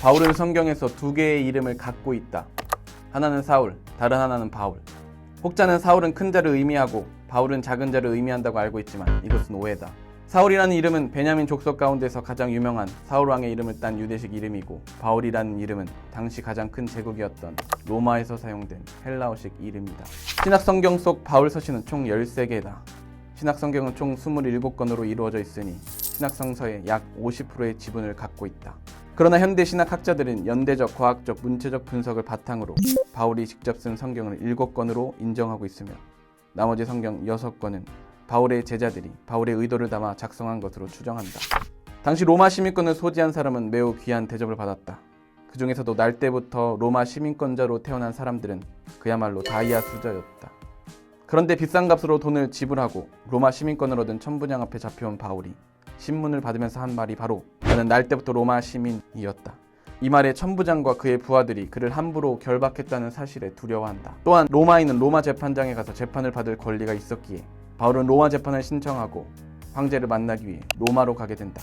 바울은 성경에서 두 개의 이름을 갖고 있다. 하나는 사울, 다른 하나는 바울. 혹자는 사울은 큰 자를 의미하고 바울은 작은 자를 의미한다고 알고 있지만 이것은 오해다. 사울이라는 이름은 베냐민 족속 가운데서 가장 유명한 사울 왕의 이름을 딴 유대식 이름이고 바울이라는 이름은 당시 가장 큰 제국이었던 로마에서 사용된 헬라어식 이름이다. 신약 성경 속 바울 서신은 총 13개다. 신약 성경은 총 27권으로 이루어져 있으니 신약 성서의 약 50%의 지분을 갖고 있다. 그러나 현대 신학 학자들은 연대적, 과학적, 문체적 분석을 바탕으로 바울이 직접 쓴 성경을 7권으로 인정하고 있으며 나머지 성경 6권은 바울의 제자들이 바울의 의도를 담아 작성한 것으로 추정한다. 당시 로마 시민권을 소지한 사람은 매우 귀한 대접을 받았다. 그 중에서도 날 때부터 로마 시민권자로 태어난 사람들은 그야말로 다이아 수저였다. 그런데 비싼 값으로 돈을 지불하고 로마 시민권을 얻은 천부장 앞에 잡혀온 바울이 신문을 받으면서 한 말이 바로 나는 날 때부터 로마 시민이었다. 이 말에 천부장과 그의 부하들이 그를 함부로 결박했다는 사실에 두려워한다. 또한 로마인은 로마 재판장에 가서 재판을 받을 권리가 있었기에 바울은 로마 재판을 신청하고 황제를 만나기 위해 로마로 가게 된다.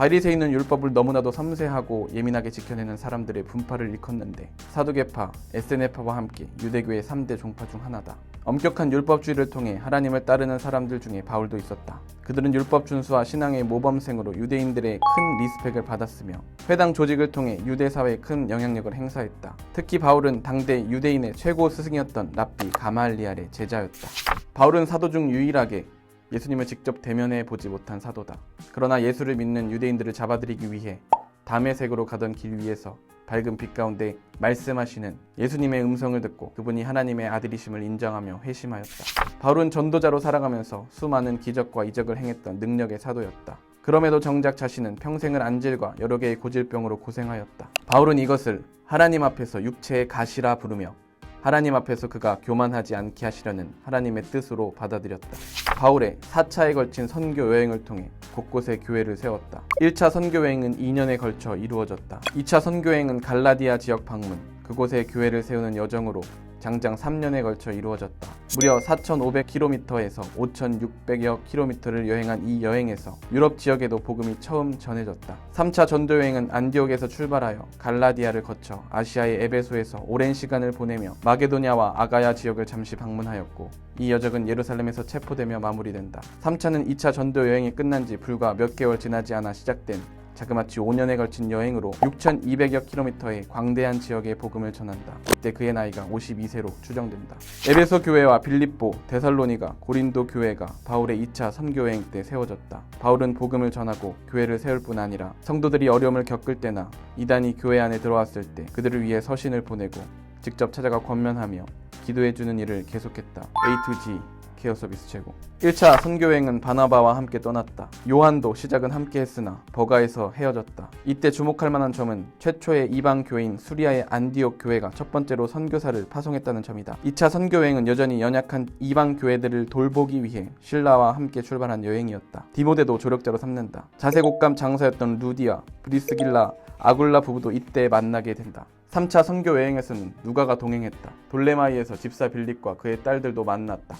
바리새인은 율법을 너무나도 섬세하고 예민하게 지켜내는 사람들의 분파를 일컫는데 사두개파, 에스네파와 함께 유대교의 3대 종파 중 하나다. 엄격한 율법주의를 통해 하나님을 따르는 사람들 중에 바울도 있었다. 그들은 율법 준수와 신앙의 모범생으로 유대인들의 큰 리스펙을 받았으며 회당 조직을 통해 유대 사회에 큰 영향력을 행사했다. 특히 바울은 당대 유대인의 최고 스승이었던 랍비 가말리알의 제자였다. 바울은 사도 중 유일하게 예수님을 직접 대면해 보지 못한 사도다. 그러나 예수를 믿는 유대인들을 잡아들이기 위해 담에색으로 가던 길 위에서 밝은 빛 가운데 말씀하시는 예수님의 음성을 듣고 그분이 하나님의 아들이심을 인정하며 회심하였다. 바울은 전도자로 살아가면서 수많은 기적과 이적을 행했던 능력의 사도였다. 그럼에도 정작 자신은 평생을 안질과 여러 개의 고질병으로 고생하였다. 바울은 이것을 하나님 앞에서 육체의 가시라 부르며 하나님 앞에서 그가 교만하지 않게 하시려는 하나님의 뜻으로 받아들였다. 바울의 4차에 걸친 선교 여행을 통해 곳곳에 교회를 세웠다. 1차 선교 여행은 2년에 걸쳐 이루어졌다. 2차 선교 여행은 갈라디아 지역 방문, 그곳에 교회를 세우는 여정으로 장장 3년에 걸쳐 이루어졌다. 무려 4,500km에서 5,600여 km를 여행한 이 여행에서 유럽 지역에도 복음이 처음 전해졌다. 3차 전도 여행은 안디옥에서 출발하여 갈라디아를 거쳐 아시아의 에베소에서 오랜 시간을 보내며 마게도냐와 아가야 지역을 잠시 방문하였고 이 여정은 예루살렘에서 체포되며 마무리된다. 3차는 2차 전도 여행이 끝난 지 불과 몇 개월 지나지 않아 시작된 자그마치 5년에 걸친 여행으로 6,200여 킬로미터의 광대한 지역에 복음을 전한다. 이때 그의 나이가 52세로 추정된다. 에베소 교회와 빌립보, 데살로니가, 고린도 교회가 바울의 2차 선교 여행 때 세워졌다. 바울은 복음을 전하고 교회를 세울 뿐 아니라 성도들이 어려움을 겪을 때나 이단이 교회 안에 들어왔을 때 그들을 위해 서신을 보내고 직접 찾아가 권면하며 기도해 주는 일을 계속했다. A to G 케어 서비스 제공. 1차 선교행은 바나바와 함께 떠났다. 요한도 시작은 함께 했으나 버가에서 헤어졌다. 이때 주목할 만한 점은 최초의 이방 교회인 수리아의 안디옥 교회가 첫 번째로 선교사를 파송했다는 점이다. 2차 선교행은 여전히 연약한 이방 교회들을 돌보기 위해 신라와 함께 출발한 여행이었다. 디모데도 조력자로 삼는다. 자세곡감 장사였던 루디아, 브리스길라, 아굴라 부부도 이때 만나게 된다. 3차 선교 여행에서는 누가가 동행했다. 돌레마이에서 집사 빌립과 그의 딸들도 만났다.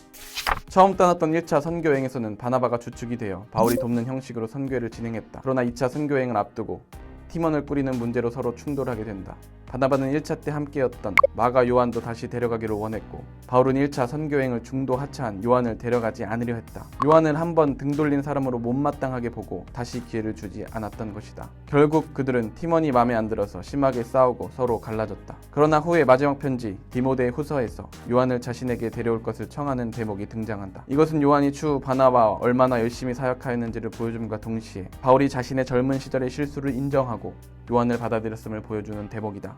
처음 떠났던 1차 선교 여행에서는 바나바가 주축이 되어 바울이 돕는 형식으로 선교회를 진행했다. 그러나 2차 선교 여행을 앞두고 팀원을 꾸리는 문제로 서로 충돌하게 된다. 바나바는 1차 때 함께였던 마가 요한도 다시 데려가기를 원했고 바울은 1차 선교행을 중도 하차한 요한을 데려가지 않으려 했다. 요한을 한 번 등 돌린 사람으로 못마땅하게 보고 다시 기회를 주지 않았던 것이다. 결국 그들은 팀원이 마음에 안 들어서 심하게 싸우고 서로 갈라졌다. 그러나 후에 마지막 편지 디모데의 후서에서 요한을 자신에게 데려올 것을 청하는 대목이 등장한다. 이것은 요한이 추후 바나바와 얼마나 열심히 사역하였는지를 보여줌과 동시에 바울이 자신의 젊은 시절의 실수를 인정하고 요한을 받아들였음을 보여주는 대목이다.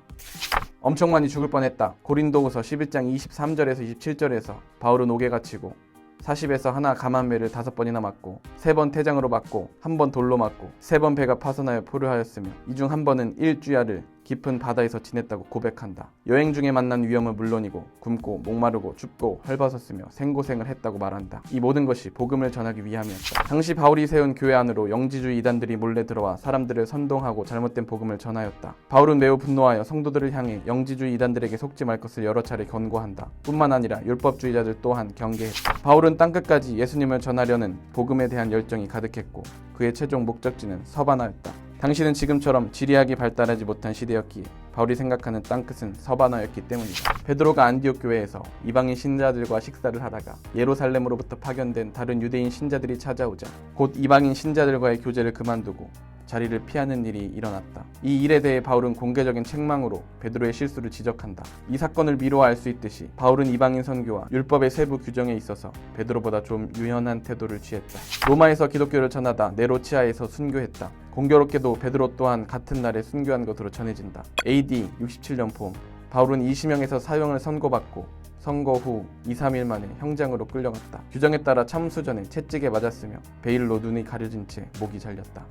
엄청 많이 죽을 뻔했다. 고린도후서 11장 23절에서 27절에서 바울은 옥에 갇히고 40에서 하나 감한매를 다섯 번이나 맞고 세 번 태장으로 맞고 한 번 돌로 맞고 세 번 배가 파손하여 포효하였으며 이 중 한 번은 일주야를 깊은 바다에서 지냈다고 고백한다. 여행 중에 만난 위험은 물론이고 굶고 목마르고 춥고 헐벗었으며 생고생을 했다고 말한다. 이 모든 것이 복음을 전하기 위함이었다. 당시 바울이 세운 교회 안으로 영지주의 이단들이 몰래 들어와 사람들을 선동하고 잘못된 복음을 전하였다. 바울은 매우 분노하여 성도들을 향해 영지주의 이단들에게 속지 말 것을 여러 차례 권고한다. 뿐만 아니라 율법주의자들 또한 경계했다. 바울은 땅끝까지 예수님을 전하려는 복음에 대한 열정이 가득했고 그의 최종 목적지는 서바나였다. 당시는 지금처럼 지리학이 발달하지 못한 시대였기에 바울이 생각하는 땅끝은 서바나였기 때문이다. 베드로가 안디옥 교회에서 이방인 신자들과 식사를 하다가 예루살렘으로부터 파견된 다른 유대인 신자들이 찾아오자 곧 이방인 신자들과의 교제를 그만두고 자리를 피하는 일이 일어났다. 이 일에 대해 바울은 공개적인 책망으로 베드로의 실수를 지적한다. 이 사건을 미루어 알 수 있듯이 바울은 이방인 선교와 율법의 세부 규정에 있어서 베드로보다 좀 유연한 태도를 취했다. 로마에서 기독교를 전하다 네로치아에서 순교했다. 공교롭게도 베드로 또한 같은 날에 순교한 것으로 전해진다. AD 67년 봄 바울은 이시명에서 사형을 선고받고 선거 후 2, 3일 만에 형장으로 끌려갔다. 규정에 따라 참수 전에 채찍에 맞았으며 베일로 눈이 가려진 채 목이 잘렸다.